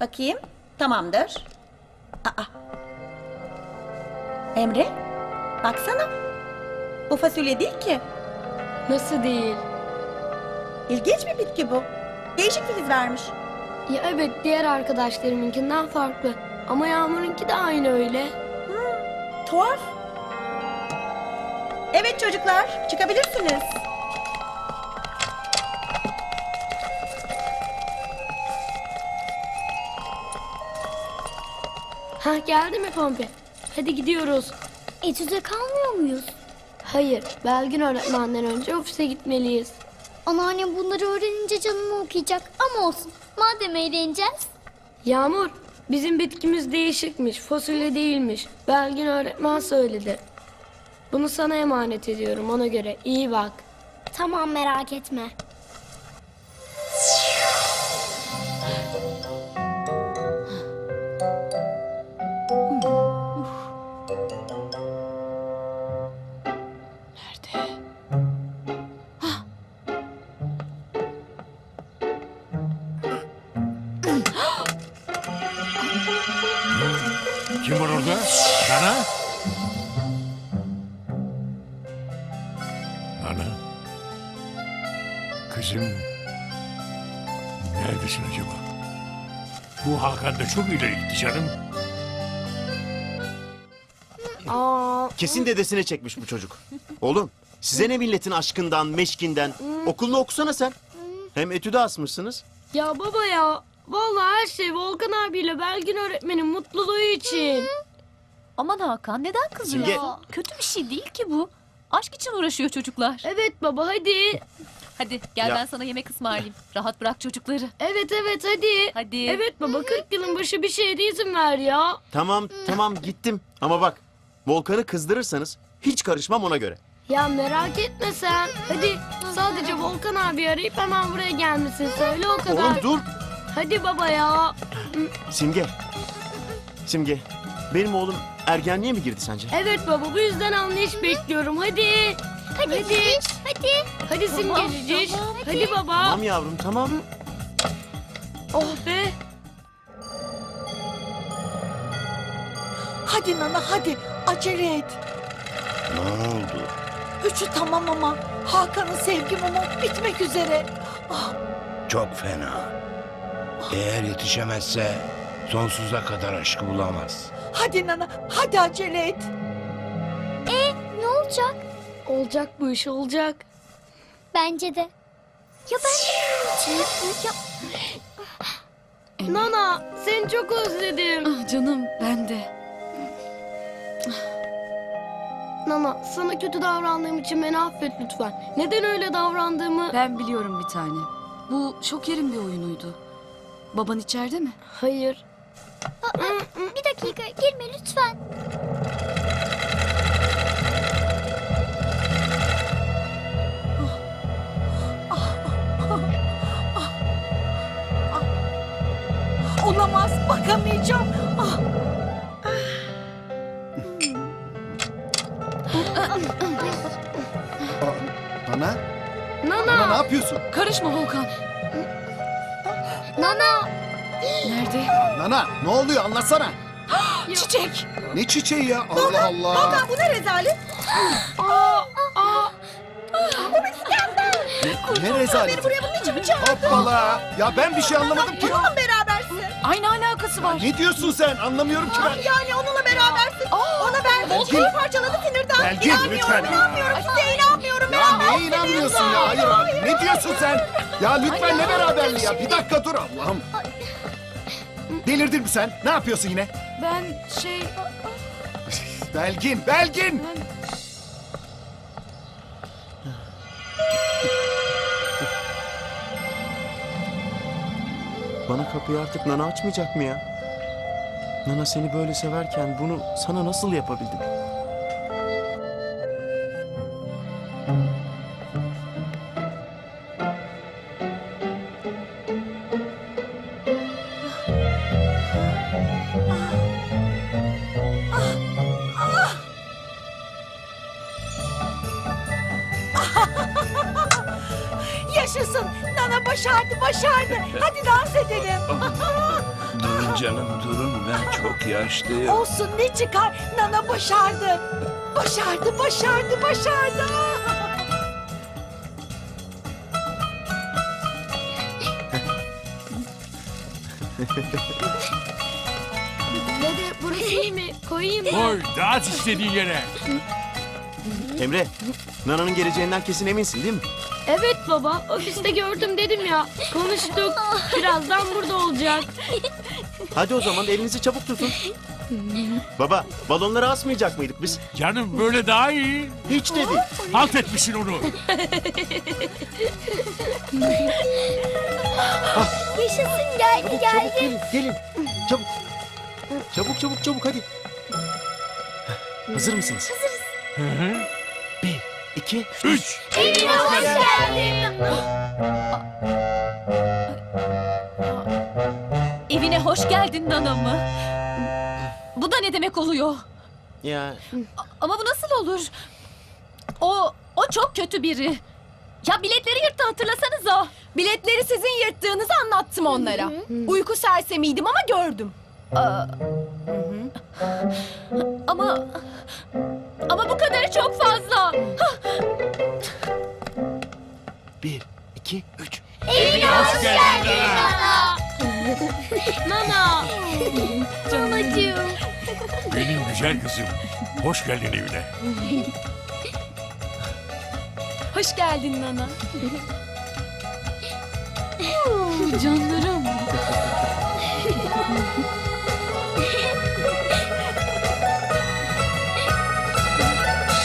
Bakayım. Tamamdır. Aa. Emre. Baksana. Bu fasulye değil ki. Nasıl değil? İlginç bir bitki bu. Değişik filiz vermiş. Ya evet diğer arkadaşlarımınkinden farklı. Ama Yağmur'unki de aynı öyle. Tuhaf. Evet çocuklar, çıkabilirsiniz. Ha geldi mi Pompi? Hadi gidiyoruz. Etüde kalmıyor muyuz? Hayır, Belgin öğretmenden önce ofise gitmeliyiz. Anneannem bunları öğrenince canımı okuyacak ama olsun. Madem eğleneceğiz. Yağmur, bizim bitkimiz değişikmiş, fasulye değilmiş. Belgin öğretmen söyledi. Bunu sana emanet ediyorum ona göre. iyi bak. Tamam merak etme. Kim var orada? Nana? Nana? Kızım... Neredesin acaba? Bu Hakan da çok ileri gitti canım. Aa, Kesin dedesine çekmiş bu çocuk. Oğlum size ne milletin aşkından, meşkinden. Okulunu okusana sen. Hem etüde asmışsınız. ya baba ya. Vallahi her şey Volkan abiyle Belgin öğretmenin mutluluğu için. Aman Hakan neden kızıyorsun? Simge. Kötü bir şey değil ki bu. Aşk için uğraşıyor çocuklar. Evet baba hadi. Hadi gel Ya. ben sana yemek ısmarlayayım. Rahat bırak çocukları. Evet evet hadi. Hadi. Evet baba 40 yılın başı bir şeye de izin ver ya. Tamam tamam gittim. Ama bak Volkan'ı kızdırırsanız hiç karışmam ona göre. Ya merak etme sen. Hadi sadece Volkan abi arayıp hemen buraya gelmesin söyle o kadar. Oğlum dur. Hadi baba ya. Simge. Simge. Benim oğlum ergenliğe mi girdi sence? Evet baba bu yüzden anlayış bekliyorum. Hadi. Hadi Hadi. Ciciş, hadi. Hadi simgecici. tamam, Hadi baba. Tamam yavrum tamam. Oh be. Hadi Nana hadi acele et. Ne oldu? Üçü tamam ama Hakan'ın sevgi mumu bitmek üzere. Ah, Çok fena. Eğer yetişemezse sonsuza kadar aşkı bulamaz. hadi Nana hadi acele et. Ne olacak? Olacak bu iş olacak. Bence de. Ya ben ya, Nana seni çok özledim. Ah canım ben de. Nana sana kötü davrandığım için beni affet lütfen. Neden öyle davrandığımı... Ben biliyorum bir tane. Bu şokerin bir oyunuydu. Baban içeride mi? Hayır. bir dakika girme lütfen. Olamaz bakamayacağım. Ah, Nana, Nana. Nana ne yapıyorsun? Karışma Volkan. Nana Nerede? Nana ne oluyor anlatsana. çiçek. Ne çiçeği ya Allah Allah. Hakan bu ne rezalet? Aa, aa. Ne rezalet. Buraya bunun için mi çağırdın? Hoppala. Ya ben bir şey anlamadım ki. Onunla berabersin? Aynı alakası var. Ne diyorsun sen anlamıyorum ki ben. Yani onunla berabersin. Ona ben Belgin. volkanı parçaladı sinirden. Belgin, inanmıyorum, lütfen. inanmıyorum. Size inanmıyorum. Neye inanmıyorsun ya? Hayır hayır. Ne diyorsun sen? Ya lütfen ne beraberliği ya? Bir dakika dur Allah'ım. Delirdin mi sen? Ne yapıyorsun yine? Ben şey... Belgin, Belgin. Bana kapıyı artık Nana açmayacak mı ya? Nana seni böyle severken bunu sana nasıl yapabildim? Yaşasın. Nana başardı başardı. Hadi dans edelim. Canım durun ben çok yaşlıyım. Olsun ne çıkar? Nana başardı. Başardı, başardı, başardı. Dede burası iyi mi? Koyayım mı? Koy dağıt istediğin yere. Emre, Nana'nın geleceğinden kesin eminsin değil mi? Evet baba. Ofiste gördüm dedim ya. Konuştuk. Birazdan burada olacak. Hadi o zaman elinizi çabuk tutun. Baba, balonları asmayacak mıydık biz? Canım böyle daha iyi. Hiç dedi. Halt etmişsin onu. Yaşasın geldi Çabuk geldi. gelin, gelin. Çabuk. Çabuk çabuk çabuk hadi. Hazır mısınız? Hı hı. Bir, iki, Üç. Evine hoş geldin. Evine hoş geldin Nana mı? Bu da ne demek oluyor? Ya Ama bu nasıl olur? O, o çok kötü biri. Ya biletleri yırttı hatırlasanıza. Biletleri sizin yırttığınızı anlattım onlara. Uyku sersemiydim ama gördüm. Ama... Ama bu kadarı çok fazla. bir, iki, üç. Evine Hoş geldin Nana. Nana. Anacığım. Benim güzel kızım. Hoş geldin evine. Hoş geldin Nana. Canlarım.